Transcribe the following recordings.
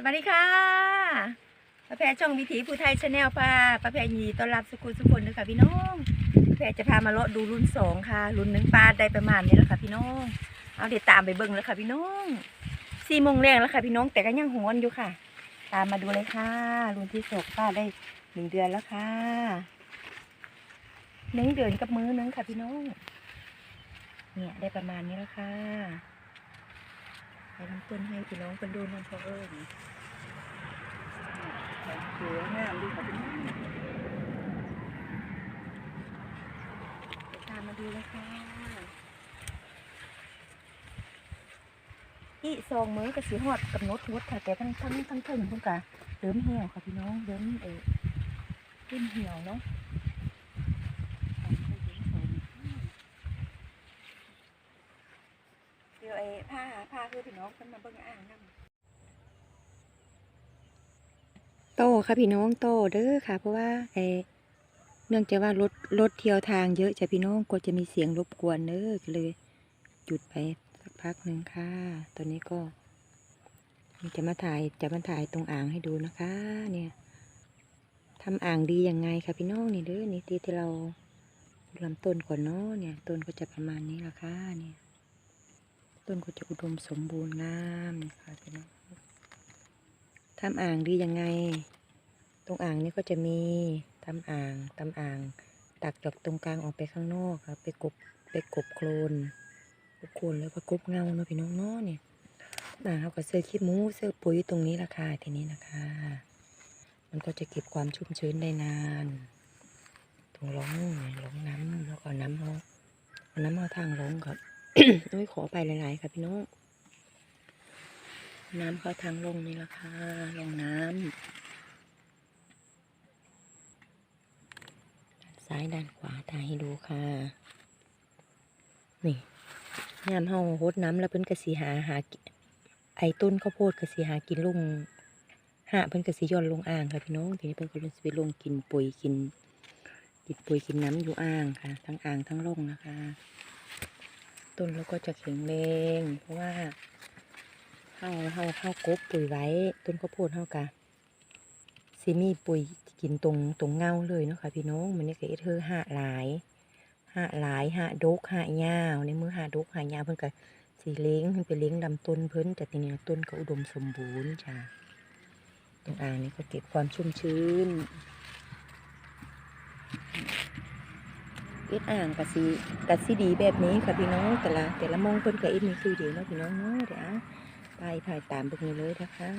สวัสดีค่ะป้าแพรช่องวิถีผู้ไทยชาแนลค่ะป้าแพรยีต้อนรับสุขุสุคนด้วยค่ะพี่น้องป้าแพรจะพามาเลาะดูรุ่นสองค่ะ รุ่นหนึ่งปลาได้ประมาณนี้แล้วค่ะพี่น้อง เอาเดี๋ยวตามไปเบิ่งแล้วค่ะพี่น้องสี่โมงแรงแล้วค่ะพี่น้องแต่ก็ยังหวนอยู่ค่ะ ตามมาดูเลยค่ะ รุ่นที่สองป้าได้หนึ่งเดือนแล้วค่ะหนึ่งเดือนกับมือนึงค่ะพี่น้อง เนี่ยได้ประมาณนี้แล้วค่ะไปทำต้นให้พี่น้องเป็นดูน้องพ่อเอิญ สวยงามดีค่ะพี่น้องไปตามมาดูเลยค่ะอีซองมือกับสีหอดกับนดวดค่ะแต่ทั้งทั้งทั้งถึงพุ่นกะเริ่มเหี่ยวค่ะพี่น้องเริ่มเออเริ่มเหี่ยวเนาะเดี๋ยวไอ้ผ้าผ้าคือพี่น้องเพิ่นมาเบิ่งอ่างนำ โตค่ะพี่น้องโตเด้อค่ะ เพราะว่าไอเนื่องจากว่ารถรถเที่ยวทางเยอะจ้ะพี่น้องก็จะมีเสียงรบกวนเด้อเลย หยุดไปสักพักหนึ่งค่ะ ตอนนี้ก็จะมาถ่ายจะมาถ่ายตรงอ่างให้ดูนะคะ เนี่ยทำอ่างดียังไงค่ะพี่น้องนี่เด้อนี่ที่ที่เราลำต้นก่อนเนาะเนี่ยต้นก็จะประมาณนี้ละค่ะเนี่ยต้นก็จะอุดมสมบูรณ์งามนี่ค่ะพี่น้อง ทำอ่างดียังไง ตรงอ่างนี้ก็จะมีทำอ่างทำอ่าง ตักจากตรงกลางออกไปข้างนอกครับ ไปกบไปกบโคลนกบโคลนแล้วก็กบเงาเนาะพี่น้องเนาะเนี่ยอ่างเขาก็เสื้อขี้หมูเสื้อปุ๋ยตรงนี้ราคาทีนี้นะคะ มันก็จะเก็บความชุ่มชื้นได้นานตรงร่องเนี่ยร่องน้ำแล้วก็น้ำเขาเอาน้ำเอาทางร่องครับโอ้ยขอไปหลายๆค่ะพี่น้อง น้ำเข้าทางลงนี่ละค่ะ ลงน้ำด้านซ้ายด้านขวาถ่ายให้ดูค่ะ นี่ยามเฮาหดน้ำแล้วเพิ่นกระสีหาหา ไอ้ต้นข้าวโพดกระสีหากินลงหาเพิ่นกระสีย่อนลงอ่างค่ะพี่น้อง ทีนี้เพิ่นก็ลยสิไปลงกินปุ๋ยกินกินปุ๋ยกินน้ำอยู่อ่างค่ะ ทั้งอ่างทั้งลงนะคะ ต้นแล้วก็จะแข็งแรงเพราะว่า เฮาเฮาเฮากบปุ๋ยไว้ ต้นข้าวโพดเฮากะสิมีปุ๋ยกินตรงตรงเงาเลยเนาะค่ะพี่น้องมันนี่ก็เอเธอหาหลายหาหลายหาดกหายาว ในมือหาดกหายาวเพิ่นก็สีเล้งเพิ่นไปเล้งลำต้นเพิ่นแต่ทีนี้ต้นก็อุดมสมบูรณ์จ้ะตรงอ่างนี้ก็เก็บความชุ่มชื้นเอ็ดอ่างกะสีกะสีดีแบบนี้ค่ะพี่น้องแต่ละแต่ละมองเพิ่นก็เอ็ดมีคือเดียวเนาะพี่น้องเนาะเดี๋ยว ไปถ่ายตามพวกนี้เลยนะคะ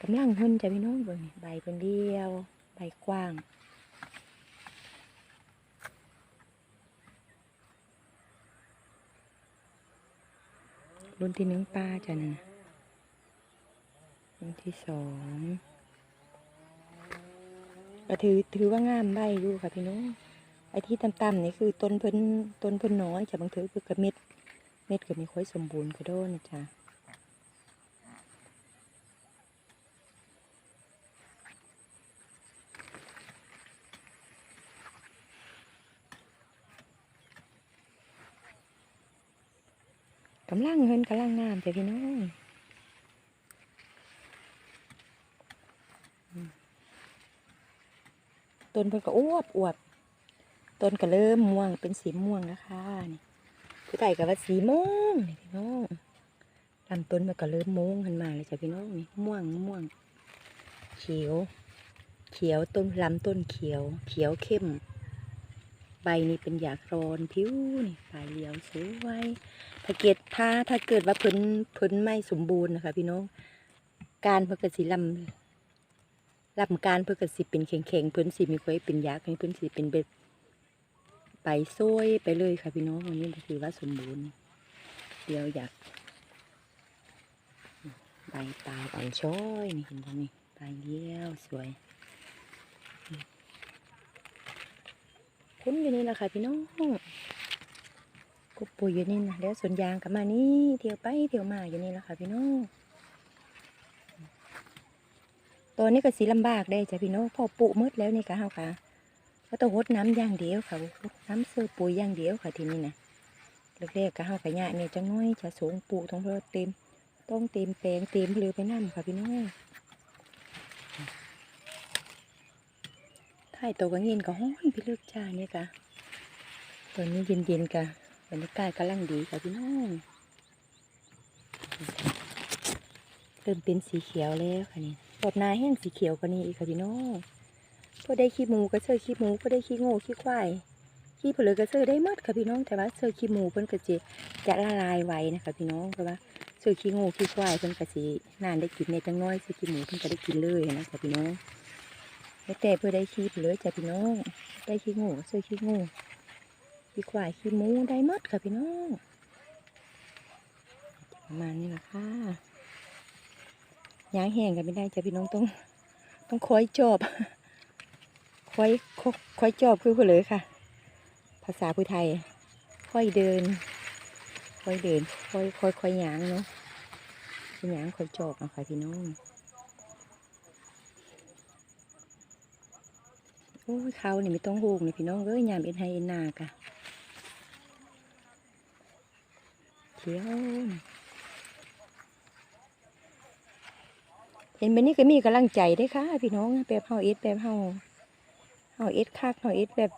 กำลังหุ่นจะพี่น้องเบิ่งใบเป็นเดียว ใบกว้างรุ่นที่หนึ่งป้าจ้ะนั่นน่ะรุ่นที่สอง ก็ถือถือว่างามใบอยู่ค่ะพี่น้องไอ้ที่ต่ำๆนี่คือต้นเพิ่นต้นเพิ่นน้อยจะบางเถือคือกระเม็ด เม็ดก็ไม่ค่อยสมบูรณ์ก็โดนจ๊ะกำลังเฮินกำลังงามจ้ะพี่น้อง ต้ นเพิ่นก็อวบอวบต้นก็เริ่มม่วงเป็นสีม่วงนะคะนี่ผู้ใหญ่ก็ว่าสีม่วงนี่พี่น้องลำต้นมันก็เริ่มม่วงขึ้นมาเลยจ้ะพี่น้องนี่ม่วงม่วง เขียว เขียวต้นลำต้นเขียว เขียวเข้ม ใบนี่เป็นหยากรอนผิวนี่ปลายเหลียวสวยถ้าเกิดถ้าถ้าเกิดว่าพิ่นพิ่นไม่สมบูรณ์นะคะ พี่น้องการเพิ่นก็สิลำ รับการเพื่อกสิเป็นแข็งๆเพิ่นสิมีค่อยเป็นยากให้เพิ่นสิเป็นแบบไปซ้อยไปเลยค่ะพี่น้องวันนี้ถือว่าสมบูรณ์ เดี๋ยวอยากใบตายอ่อนช้อยนี่เห็นไหมนี่ใบเลี้ยวสวยคุ้นอยู่นี่แหละค่ะพี่น้องกบปุ๋ยอยู่นี่นะแล้วสวนยางกลับมานี่เที่ยวไปเที่ยวมาอยู่นี่แหละค่ะพี่น้อง ตัวนี้ก็สีลำบากได้จ้ะพี่น้องพอปุมืดแล้วนี่ค่ะเฮาค่ะก็ต้องรดน้ำอย่างเดียวค่ะรดน้ำเสื้อปุ๋ยย่างเดียวค่ะทีนี้นะแรกๆก็เฮากะยะเนี่ยจังน้อยจะสูงปลูกท้องเพลเต็มต้องเต็มแปลงเต็มเรือไปน้ำค่ะพี่น้องถ่ายตัวก็เย็นก็ห้อนพี่เลือกจ้าเนี่ยค่ะตอนนี้เย็นๆค่ะบรรยากาศกำลังดีค่ะพี่น้องเริ่มเป็นสีเขียวแล้วค่ะนี่ รดนาแห้งสีเขียวกว่านี้อีกค่ะพี่น้องพอได้ขี้หมูก็เชื่อขี้หมูพอได้ขี้ง่ขี้ควายขี้เผลอก็เชื่อได้หมดค่ะพี่น้องแต่ว่าเชื่อขี้หมูเพิ่นก็จะจะละลายไว้นะคะพี่น้องเพราะว่าเชื่อขี้ง่ขี้ควายเพิ่นก็สินานได้กินในจังน้อยเชื่อขี้หมูเพิ่นก็ได้กินเลยนะคะพี่น้องแต่เพื่อได้ขี้เผลอจ้ะพี่น้อง ได้ขี้ง่ก็เชื่อขี้ง่ขี้ควายขี้หมูได้หมดค่ะพี่น้องประมาณนี้แหละค่ะ ยางแห้งกันไม่ได้จ้ะพี่น้องต้องต้องคอยจอบค่อยค่อยค่อยจอบคือเพื่อเลยค่ะ ภาษาพูไทย ค่อยเดิน ค่อยเดิน ค่อยค่อยค่อยยางเนาะค่อยหยางค่อยจอบเอาค่ะพี่น้องโอ้ยเขานี่ไม่ต้องหูกนี่พี่น้องเอ้ยยามเอ็นไฮเอ็นนากะเขียวน่ะ เห็นแบบนี้ก็มีกำลังใจได้ค่ะ พี่น้องแบบเฮาเอ็ดแบบเฮาเฮาเอ็ดคักเฮาเอ็ดแบบ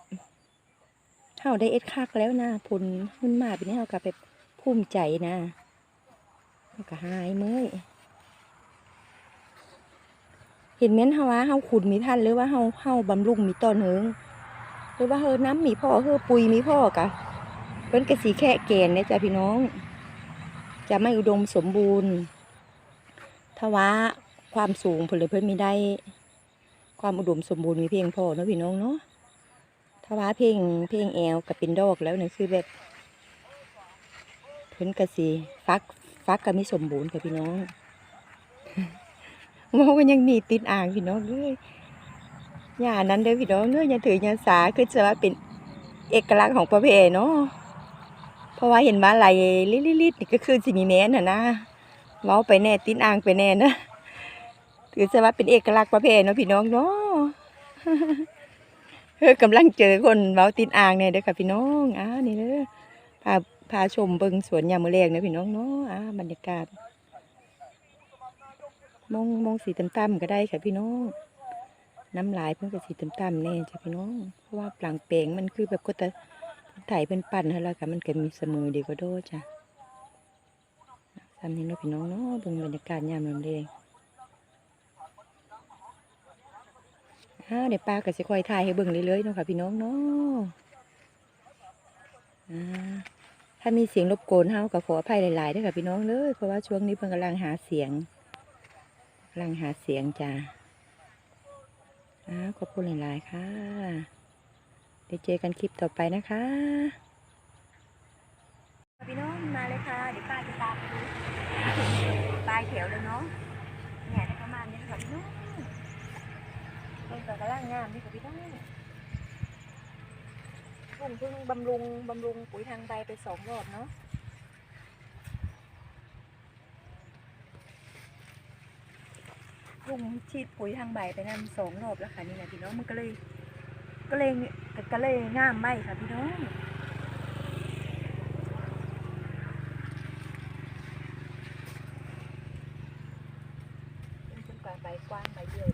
เฮาได้เอ็ดคักแล้วนะผลมันมาเป็นนี้เฮาก็แบบภูมิใจนะเฮาก็หายเมื่อยเห็นแม่นเฮาว่าเฮาขุดมีทันหรือว่าเฮาเฮาบำรุงมีต้นเหิงหรือว่าเฮอน้ำมีพ่อเฮอปุ๋ยมีพ่อกะเพิ่นก็สีแค่แกนเนี่ยจ้ะพี่น้อง จะไม่อุดมสมบูรณ์ถ้าว่า ความสูงเพิ่นเลเพิ่นมีได้ ความอุดมสมบูรณ์มีเพียงพอเนาะพี่น้องเนาะถ้าว่าเพลงเพลงแอลกับเป็นดอกแล้วเนี่ยคือแบบเพิ่นกระสีฟักฟักก็มีสมบูรณ์กับพี่น้องว่ามันยังมีติดอ่างพี่น้องเลยอย่านั้นเด้อพี่น้องเนาะอย่าถืออยาสาคือจะว่าเป็นเอกลักษณ์ของประเพณเนาะเพราะว่าเห็นมาไหลลิดๆๆนี่ก็คือสิมีแม่นน่ะนะเมาไปแน่ติดอ่างไปแน่นะ ถือซะว่าเป็นเอกลักษณ์ประเพณเนาะพี่น้องเนาะเฮ้ยกำลังเจอคนเมาติดอ่างเนี่ยเด้อค่ะพี่น้องอ่านี่เด้อพาพาชมเบิงสวนยามมื้อแรกเนาะพี่น้องเนาะอ่าบรรยากาศ มองมองสีต่ำๆก็ได้ค่ะพี่น้องน้ำลายเพิ่นก็สีต่ำๆแน่จ้ะพี่น้อง เพราะว่าปลางเปลงมันคือแบบก็แต่ไถเป็นปั่นให้แล้วค่ะมันก็มีเสมอดีกว่าโดจ้ะทำนี้เนาะพี่น้องเนาะเบิงบรรยากาศยามมื้อแรง อ่าเดี๋ยวป้าก็จะคอยถ่ายให้เบิ่งเรื่อยๆเนาะค่ะพี่น้องเนาะถ้ามีเสียงรบกวนเฮาก็ขออภัยหลายๆด้วยค่ะพี่น้องเลยเพราะว่าช่วงนี้เพิ่นกำลังหาเสียงกำลังหาเสียงจ้าอ่าขอบคุณหลายๆค่ะเดี๋ยวเจอกันคลิปต่อไปนะคะพี่น้องมาเลยค่ะเดี๋ยวป้าจะตามไปดูปลายแถวเลยเนาะเนี่ยได้ประมาณนี้ค่ะพี่น้อง มันจะกำลังงามนี่ค่ะพี่น้องเพิ่งเพิ่งบำรุงบำรุงปุ๋ยทางใบไปสองรอบเนาะลุงฉีดปุ๋ยทางใบไปนั่นสองรอบแล้วค่ะนี่นะพี่น้องมันก็เลย ก็เลยก็เลยงามไหมค่ะพี่น้องเป็นต้นกลางใบกว้างใบเดียว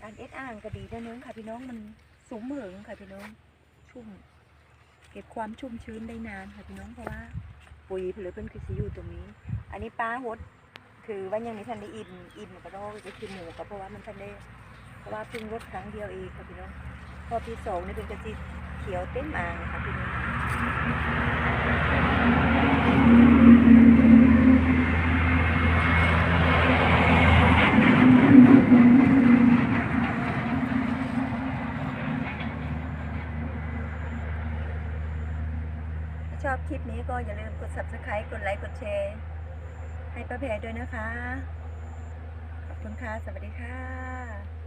การ เอ็ดอ่างก็ดีนะเนื้อค่ะพี่น้องมันสูงเหมืองค่ะพี่น้องชุ่ม เก็บความชุ่มชื้นได้นานค่ะพี่น้องเพราะว่าปุ๋ยผลิตเป็นคือสิอยู่ตรงนี้ อันนี้ปลาหดคือว่ายังม่ทันได้อิ่มอิ่มก็ต้องจะกินหมูก็เพราะว่ามันทันได้เพราะว่าเพิ่งรดครั้งเดียวเองค่ะพี่น้องพอที่สองนี่เป็นกระจิเขียวเต็มอ่างค่ะพี่น้องถ้าชอบ คลิปนี้ก็อย่าลืมกด subscribe กดไลค์ กดแชร์ ให้ป้าแพรด้วยนะคะ ขอบคุณค่ะ สวัสดีค่ะ